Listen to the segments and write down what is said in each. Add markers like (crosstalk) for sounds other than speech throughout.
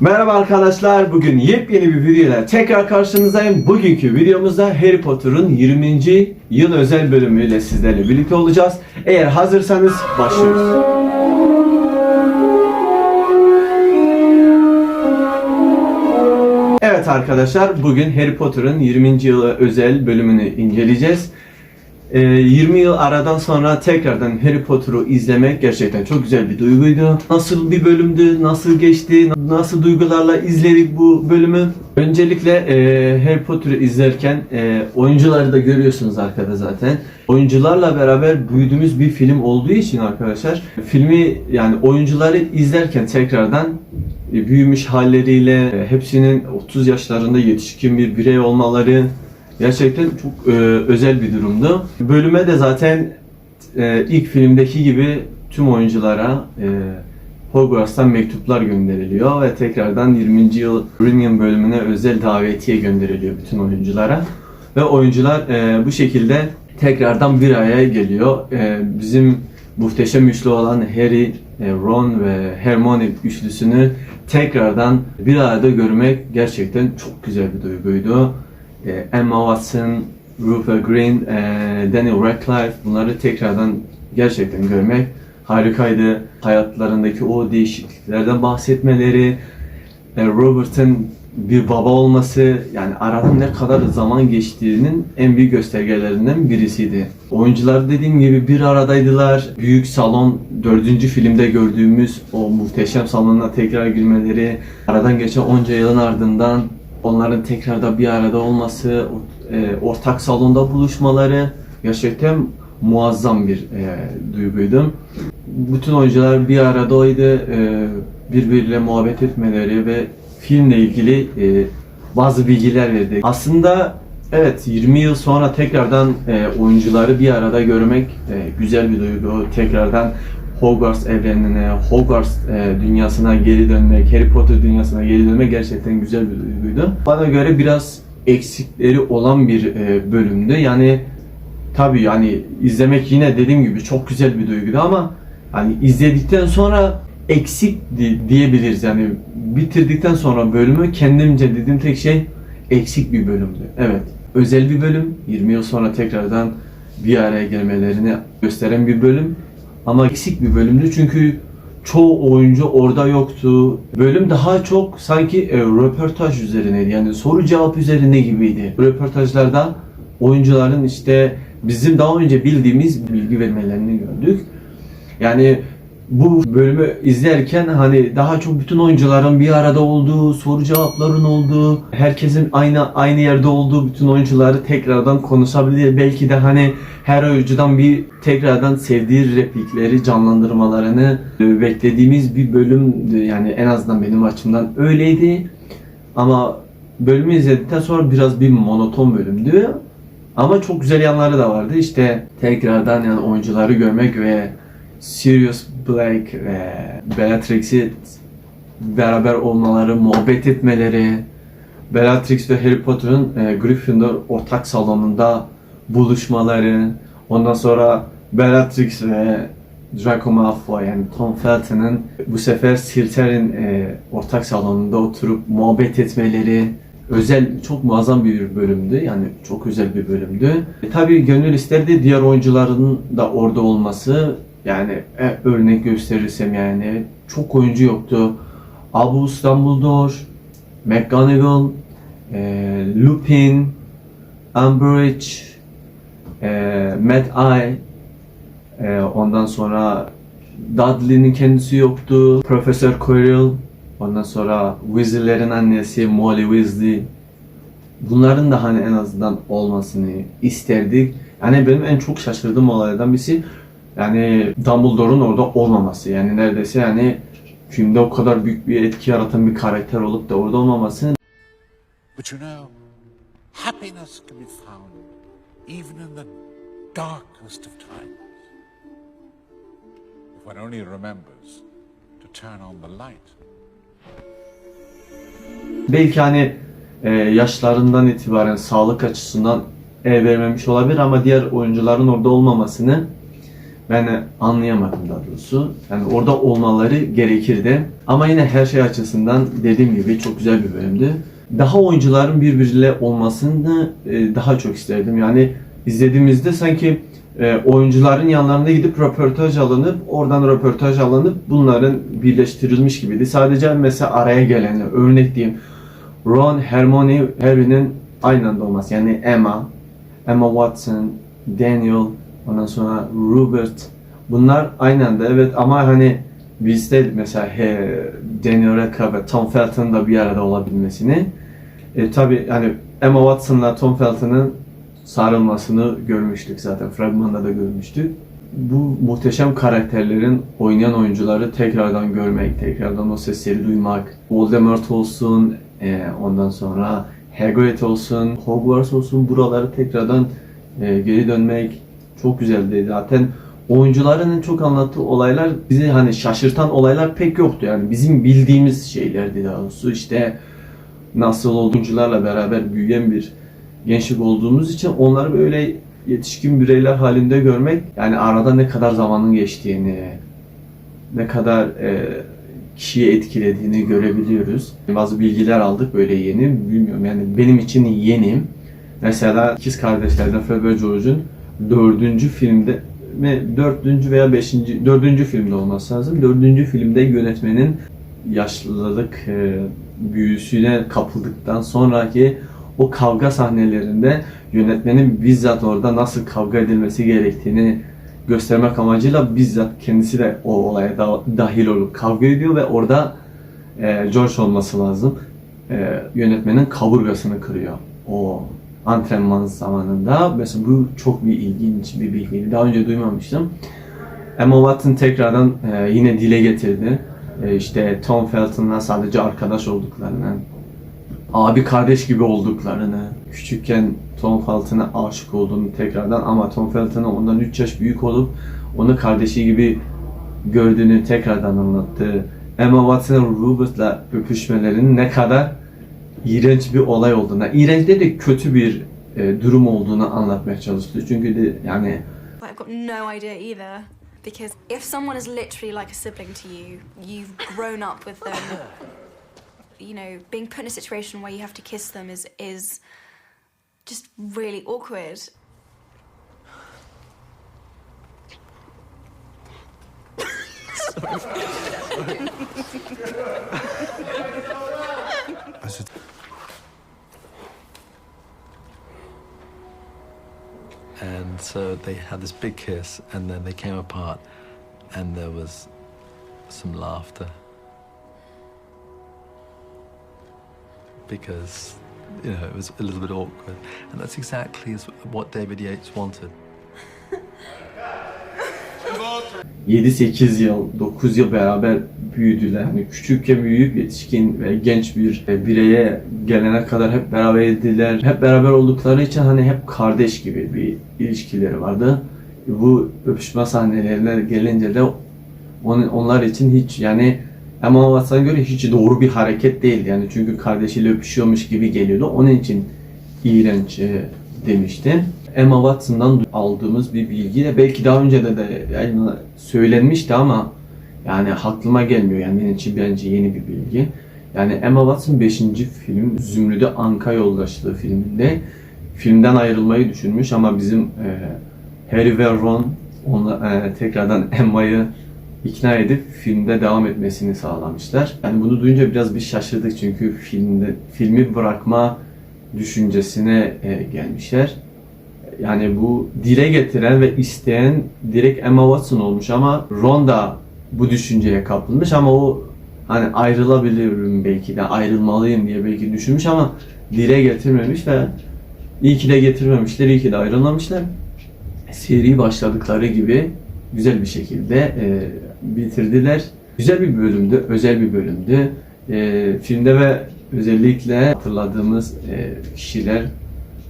Merhaba arkadaşlar. Bugün yepyeni bir videoyla tekrar karşınızdayım. Bugünkü videomuzda Harry Potter'ın 20. yıl özel bölümüyle sizlerle birlikte olacağız. Eğer hazırsanız başlıyoruz. Evet arkadaşlar bugün Harry Potter'ın 20. yılı özel bölümünü inceleyeceğiz. Ee, 20 yıl aradan sonra tekrardan Harry Potter'ı izlemek gerçekten çok güzel bir duyguydu. Nasıl bir bölümdü, nasıl geçti, nasıl duygularla izledik bu bölümü. Öncelikle e, Harry Potter'ı izlerken e, oyuncuları da görüyorsunuz arkada zaten. Oyuncularla beraber büyüdüğümüz bir film olduğu için arkadaşlar filmi yani oyuncuları izlerken tekrardan e, büyümüş halleriyle e, hepsinin 30 yaşlarında yetişkin bir birey olmaları gerçekten çok e, özel bir durumdu. Bölüme de zaten e, ilk filmdeki gibi tüm oyunculara e, Hogwarts'tan mektuplar gönderiliyor ve tekrardan 20. yıl Reunion bölümüne özel davetiye gönderiliyor bütün oyunculara. Ve oyuncular e, bu şekilde tekrardan bir araya geliyor. E, bizim muhteşem üçlü olan Harry, e, Ron ve Hermione üçlüsünü tekrardan bir arada görmek gerçekten çok güzel bir duyguydu. E, Emma Watson, Rupert Green, e, Daniel Radcliffe bunları tekrardan gerçekten görmek harikaydı. Hayatlarındaki o değişikliklerden bahsetmeleri, e, Robert'ın bir baba olması yani aradan ne kadar zaman geçtiğinin en büyük göstergelerinden birisiydi. Oyuncular dediğim gibi bir aradaydılar. Büyük salon dördüncü filmde gördüğümüz o muhteşem salona tekrar girmeleri, aradan geçen onca yılın ardından onların tekrarda bir arada olması, e, ortak salonda buluşmaları gerçekten muazzam bir e, duyguydu. Bütün oyuncular bir aradaydı, e, birbiriyle muhabbet etmeleri ve filmle ilgili e, bazı bilgiler verdi. Aslında evet 20 yıl sonra tekrardan e, oyuncuları bir arada görmek e, güzel bir duygu. Tekrardan Hogwarts evrenine, Hogwarts e, dünyasına geri dönmek, Harry Potter dünyasına geri dönmek gerçekten güzel bir duyguydu. Bana göre biraz eksikleri olan bir e, bölümdü. Yani tabii yani izlemek yine dediğim gibi çok güzel bir duyguydu ama hani izledikten sonra eksik di- diyebiliriz yani bitirdikten sonra bölümü kendimce dediğim tek şey eksik bir bölümdü. Evet özel bir bölüm 20 yıl sonra tekrardan bir araya gelmelerini gösteren bir bölüm ama eksik bir bölümdü çünkü çoğu oyuncu orada yoktu. Bölüm daha çok sanki e, röportaj üzerineydi yani soru cevap üzerine gibiydi. Röportajlarda oyuncuların işte bizim daha önce bildiğimiz bilgi vermelerini gördük. Yani bu bölümü izlerken hani daha çok bütün oyuncuların bir arada olduğu, soru cevapların olduğu, herkesin aynı aynı yerde olduğu bütün oyuncuları tekrardan konuşabilir. Belki de hani her oyuncudan bir tekrardan sevdiği replikleri canlandırmalarını e, beklediğimiz bir bölümdü. Yani en azından benim açımdan öyleydi. Ama bölümü izledikten sonra biraz bir monoton bölümdü. Ama çok güzel yanları da vardı. İşte tekrardan yani oyuncuları görmek ve Sirius Black ve Bellatrix'i beraber olmaları, muhabbet etmeleri, Bellatrix ve Harry Potter'ın e, Gryffindor ortak salonunda buluşmaları, ondan sonra Bellatrix ve Draco Malfoy yani Tom Felton'ın bu sefer Slytherin e, ortak salonunda oturup muhabbet etmeleri, özel çok muazzam bir bölümdü. Yani çok özel bir bölümdü. E, tabii gönül isterdi diğer oyuncuların da orada olması. Yani e, örnek gösterirsem yani çok oyuncu yoktu. Albus Dumbledore, McGonagall, e, Lupin, Umbridge, e, Mad Eye, e, ondan sonra Dudley'nin kendisi yoktu. Profesör Quirrell, ondan sonra Weasley'lerin annesi Molly Weasley. Bunların da hani en azından olmasını isterdik. Yani benim en çok şaşırdığım olaylardan birisi yani Dumbledore'un orada olmaması. Yani neredeyse yani filmde o kadar büyük bir etki yaratan bir karakter olup da orada olmaması But you know, happiness can be found even in the darkest of times. If one only remembers to turn on the light. belki hani e, yaşlarından itibaren sağlık açısından el vermemiş olabilir ama diğer oyuncuların orada olmamasını Ben anlayamadım daha doğrusu. Yani orada olmaları gerekirdi. Ama yine her şey açısından dediğim gibi çok güzel bir bölümdü. Daha oyuncuların birbiriyle olmasını e, daha çok isterdim. Yani izlediğimizde sanki e, oyuncuların yanlarına gidip röportaj alınıp oradan röportaj alınıp bunların birleştirilmiş gibiydi. Sadece mesela araya gelen örnek diyeyim Ron, Hermione, Harry'nin aynı anda olması. Yani Emma, Emma Watson, Daniel, ondan sonra Rupert. Bunlar aynı anda evet ama hani bizde mesela he, Daniel Radcliffe ve Tom Felton'ın da bir arada olabilmesini e, tabi hani Emma Watson'la Tom Felton'ın sarılmasını görmüştük zaten fragmanda da görmüştük. Bu muhteşem karakterlerin oynayan oyuncuları tekrardan görmek, tekrardan o sesleri duymak, Voldemort olsun, e, ondan sonra Hagrid olsun, Hogwarts olsun buraları tekrardan e, geri dönmek çok güzeldi. Zaten oyuncuların en çok anlattığı olaylar bizi hani şaşırtan olaylar pek yoktu. Yani bizim bildiğimiz şeylerdi daha doğrusu işte nasıl oyuncularla beraber büyüyen bir gençlik olduğumuz için onları böyle yetişkin bireyler halinde görmek yani arada ne kadar zamanın geçtiğini ne kadar e, kişiyi etkilediğini görebiliyoruz. Bazı bilgiler aldık böyle yeni. Bilmiyorum yani benim için yeni. Mesela ikiz kardeşlerden ve George'un dördüncü filmde ve dördüncü veya beşinci, dördüncü filmde olması lazım. Dördüncü filmde yönetmenin yaşlılık e, büyüsüne kapıldıktan sonraki o kavga sahnelerinde yönetmenin bizzat orada nasıl kavga edilmesi gerektiğini göstermek amacıyla bizzat kendisi de o olaya da, dahil olup kavga ediyor ve orada e, George olması lazım. E, yönetmenin kaburgasını kırıyor. O antrenman zamanında. Mesela bu çok bir ilginç bir bilgiydi. Daha önce duymamıştım. Emma Watson tekrardan e, yine dile getirdi. E, işte Tom Felton'la sadece arkadaş olduklarını, abi kardeş gibi olduklarını, küçükken Tom Felton'a aşık olduğunu tekrardan ama Tom Felton'a ondan 3 yaş büyük olup onu kardeşi gibi gördüğünü tekrardan anlattı. Emma Watson'ın Rupert'la öpüşmelerinin ne kadar iğrenç bir olay olduğuna, iğrenç de de kötü bir e, durum olduğunu anlatmaya çalıştı. Çünkü de yani I've got no idea either. Because if someone is literally like a sibling to you, you've grown up with them. You know, being put in a situation where you have to kiss them is is just really awkward. (laughs) And so they had this big kiss, and then they came apart, and there was some laughter. Because, you know, it was a little bit awkward. And that's exactly what David Yates wanted. 7-8 yıl, 9 yıl beraber büyüdüler. Hani küçükken büyüyüp yetişkin ve genç bir e, bireye gelene kadar hep beraberdiler. Hep beraber oldukları için hani hep kardeş gibi bir ilişkileri vardı. Bu öpüşme sahnelerine gelince de on- onlar için hiç yani Emma Watson'a göre hiç doğru bir hareket değildi. Yani çünkü kardeşiyle öpüşüyormuş gibi geliyordu. Onun için iğrenç e, demişti. Emma Watson'dan aldığımız bir bilgi de belki daha önce de, de yani söylenmişti ama yani aklıma gelmiyor. Yani benim için bence yeni bir bilgi. Yani Emma Watson 5. film Zümrüdü Anka Yoldaşlığı filminde filmden ayrılmayı düşünmüş ama bizim e, Harry ve Ron ona, e, tekrardan (laughs) Emma'yı ikna edip filmde devam etmesini sağlamışlar. Yani bunu duyunca biraz bir şaşırdık çünkü filmde filmi bırakma düşüncesine e, gelmişler. Yani bu dile getiren ve isteyen direkt Emma Watson olmuş ama Ron da bu düşünceye kapılmış ama o hani ayrılabilirim belki de ayrılmalıyım diye belki düşünmüş ama dile getirmemiş ve iyi ki de getirmemişler, iyi ki de ayrılmamışlar. Seri başladıkları gibi güzel bir şekilde e, bitirdiler. Güzel bir bölümdü, özel bir bölümdü. E, filmde ve özellikle hatırladığımız e, kişiler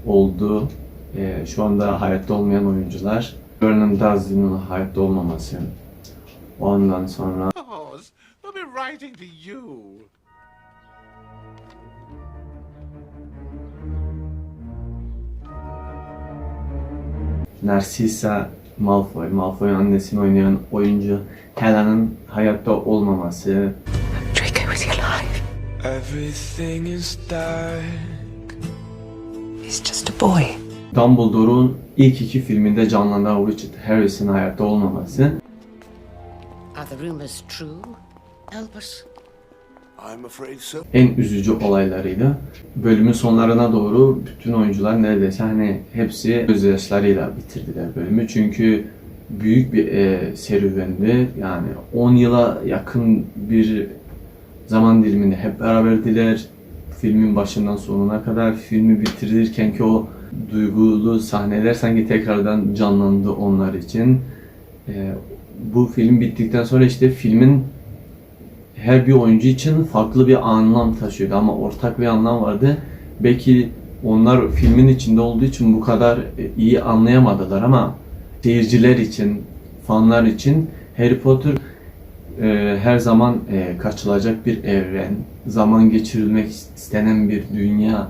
oldu. E, şu anda hayatta olmayan oyuncular. Vernon Dursley'nin hayatta olmaması. Ondan sonra. Narcissa Malfoy, Malfoy'un annesini oynayan oyuncu Helen'ın hayatta olmaması, Draco, is alive? Everything is dark. He's just a boy. Dumbledore'un ilk iki filminde canlandıran Richard Harris'in hayatta olmaması, Are the rumors true, Albus? I'm afraid so. en üzücü olaylarıydı. Bölümün sonlarına doğru bütün oyuncular neredeyse hani hepsi gözyaşlarıyla bitirdiler bölümü. Çünkü büyük bir e, serüvendi. Yani 10 yıla yakın bir zaman diliminde hep beraberdiler. Filmin başından sonuna kadar filmi bitirirken ki o duygulu sahneler sanki tekrardan canlandı onlar için. E, bu film bittikten sonra işte filmin her bir oyuncu için farklı bir anlam taşıyordu ama ortak bir anlam vardı. Belki onlar filmin içinde olduğu için bu kadar e, iyi anlayamadılar ama seyirciler için, fanlar için Harry Potter e, her zaman e, kaçılacak bir evren, zaman geçirilmek istenen bir dünya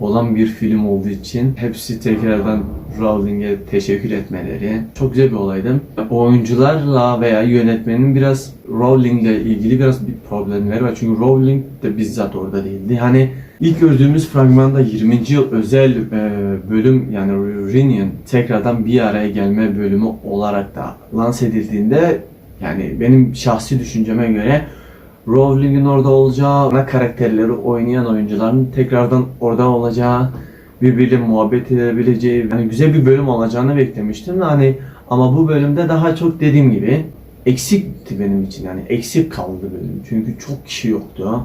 olan bir film olduğu için hepsi tekrardan Rowling'e teşekkür etmeleri çok güzel bir olaydı. Oyuncularla veya yönetmenin biraz Rowling'le ilgili biraz bir problemleri var. Çünkü Rowling de bizzat orada değildi. Hani ilk gördüğümüz fragmanda 20. yıl özel e, bölüm yani Reunion tekrardan bir araya gelme bölümü olarak da lanse edildiğinde yani benim şahsi düşünceme göre Rowling'in orada olacağı, ana karakterleri oynayan oyuncuların tekrardan orada olacağı, birbiriyle muhabbet edebileceği, yani güzel bir bölüm olacağını beklemiştim. Hani ama bu bölümde daha çok dediğim gibi eksikti benim için yani eksik kaldı bölüm. Çünkü çok kişi yoktu.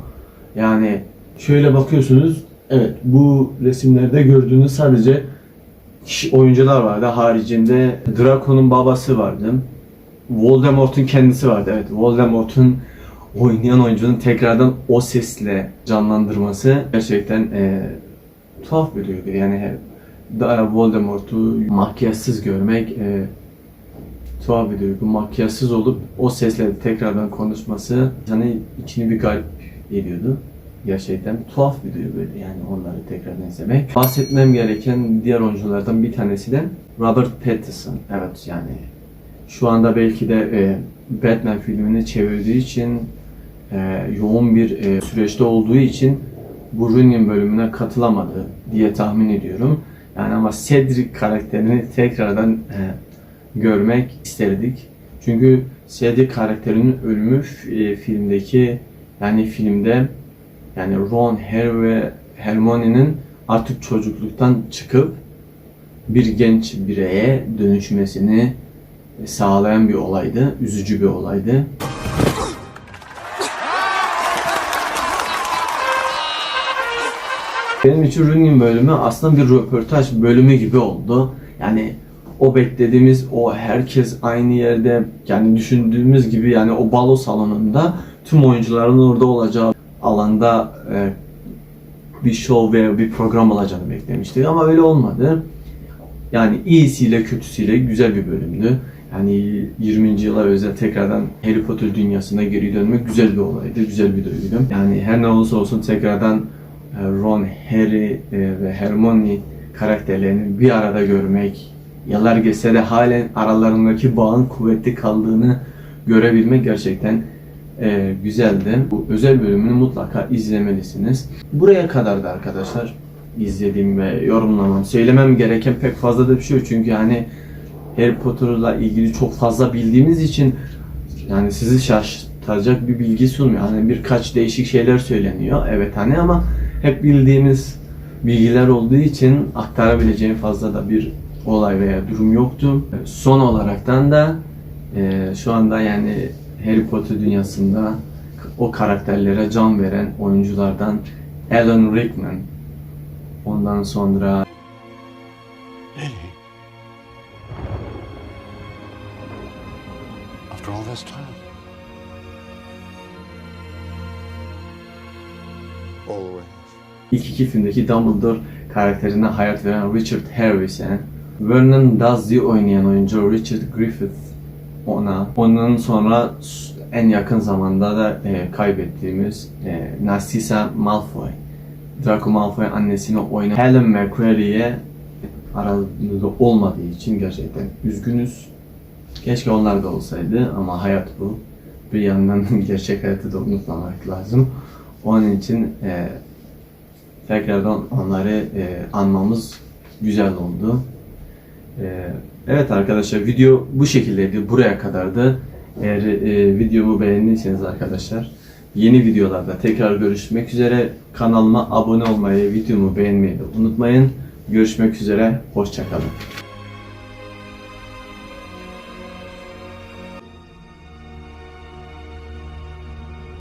Yani şöyle bakıyorsunuz, evet bu resimlerde gördüğünüz sadece kişi, oyuncular vardı. Haricinde Draco'nun babası vardı. Voldemort'un kendisi vardı. Evet, Voldemort'un oynayan oyuncunun tekrardan o sesle canlandırması gerçekten e, tuhaf bir duygu. Yani da- Voldemort'u makyajsız görmek e, tuhaf bir duygu. Makyajsız olup o sesle tekrardan konuşması hani içini bir garip ediyordu. Gerçekten tuhaf bir duyguydu yani onları tekrardan izlemek. Bahsetmem gereken diğer oyunculardan bir tanesi de Robert Pattinson. Evet yani şu anda belki de e, Batman filmini çevirdiği için e, yoğun bir e, süreçte olduğu için bu Rooney bölümüne katılamadı diye tahmin ediyorum. Yani ama Cedric karakterini tekrardan e, görmek isterdik. Çünkü Cedric karakterinin ölümü filmdeki yani filmde yani Ron, Harry ve Hermione'nin artık çocukluktan çıkıp bir genç bireye dönüşmesini sağlayan bir olaydı. Üzücü bir olaydı. Benim için Rooney bölümü aslında bir röportaj bölümü gibi oldu. Yani o beklediğimiz o herkes aynı yerde yani düşündüğümüz gibi yani o balo salonunda tüm oyuncuların orada olacağı alanda e, bir show veya bir program olacağını beklemiştik ama öyle olmadı. Yani iyisiyle kötüsüyle güzel bir bölümdü. Yani 20. yıla özel tekrardan Harry Potter dünyasına geri dönmek güzel bir olaydı, güzel bir duyguydu. Yani her ne olursa olsun tekrardan Ron, Harry e, ve Hermione karakterlerini bir arada görmek, yıllar geçse de halen aralarındaki bağın kuvvetli kaldığını görebilmek gerçekten e, güzeldi. Bu özel bölümünü mutlaka izlemelisiniz. Buraya kadar da arkadaşlar izlediğim ve yorumlamam, söylemem gereken pek fazla da bir şey yok. Çünkü hani Harry Potter'la ilgili çok fazla bildiğimiz için yani sizi şaşırtacak bir bilgi sunmuyor. Hani birkaç değişik şeyler söyleniyor. Evet hani ama hep bildiğimiz bilgiler olduğu için aktarabileceğim fazla da bir olay veya durum yoktu. Son olaraktan da e, şu anda yani Harry Potter dünyasında o karakterlere can veren oyunculardan Alan Rickman ondan sonra. After all this time. Always. İlk iki filmdeki Dumbledore karakterine hayat veren Richard Harris'e, Vernon Dursley oynayan oyuncu Richard Griffith ona, onun sonra en yakın zamanda da e, kaybettiğimiz e, Narcissa Malfoy, Draco Malfoy annesini oynayan Helen McCreary'e aramızda olmadığı için gerçekten üzgünüz. Keşke onlar da olsaydı ama hayat bu. Bir yandan (laughs) gerçek hayatı da unutmamak lazım. Onun için e, tekrardan onları e, anmamız güzel oldu. E, evet arkadaşlar video bu şekildeydi. Buraya kadardı. Eğer e, videomu beğendiyseniz arkadaşlar yeni videolarda tekrar görüşmek üzere. Kanalıma abone olmayı, videomu beğenmeyi de unutmayın. Görüşmek üzere. Hoşçakalın.